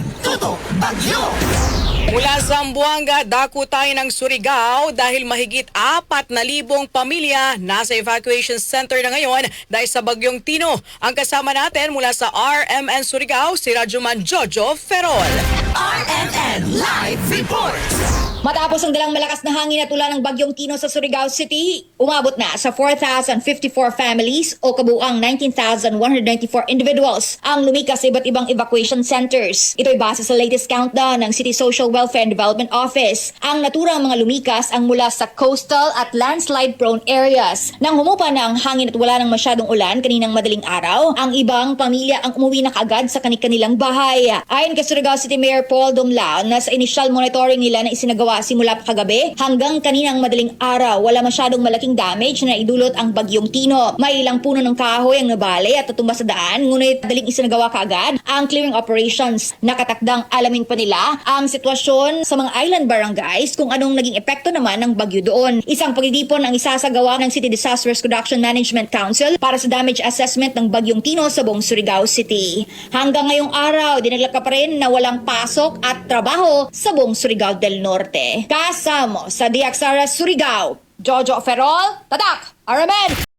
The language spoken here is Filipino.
natin, Tutok Bagyo! Mula sa Zamboanga, dako tayo ng Surigao dahil mahigit apat na libong pamilya nasa evacuation center na ngayon dahil sa bagyong Tino. Ang kasama natin mula sa RMN Surigao, si Rajuman Jojo Ferrol. RNN Live Report! Matapos ang dalang malakas na hangin at ulan ng Bagyong Tino sa Surigao City, umabot na sa 4,054 families o kabuang 19,194 individuals ang lumikas sa iba't ibang evacuation centers. Ito'y base sa latest countdown ng City Social Welfare and Development Office. Ang naturang mga lumikas ang mula sa coastal at landslide-prone areas. Nang humupa na ang hangin at wala nang masyadong ulan kaninang madaling araw, ang ibang pamilya ang umuwi na kaagad sa kanilang bahay. Ayon kay Surigao City Mayor Paul Dumlao na sa initial monitoring nila na isinagawa simula pa kagabi hanggang kaninang madaling araw, wala masyadong malaking damage na idulot ang bagyong Tino. May ilang puno ng kahoy ang nabali at tutumba sa daan, ngunit daling isinagawa kaagad ang clearing operations. Nakatakdang alamin pa nila ang sitwasyon sa mga island barangays kung anong naging epekto naman ng bagyo doon. Isang pagdidipon ang isasagawa ng City Disaster Risk Reduction Management Council para sa damage assessment ng bagyong Tino sa buong Surigao City. Hanggang ngayong araw, dinaglag ka pa rin na walang pasok at trabaho sa buong Surigao del Norte. Kasamo sa Diaksara Surigao, Jojo Ferrol, Tadak, Aramen!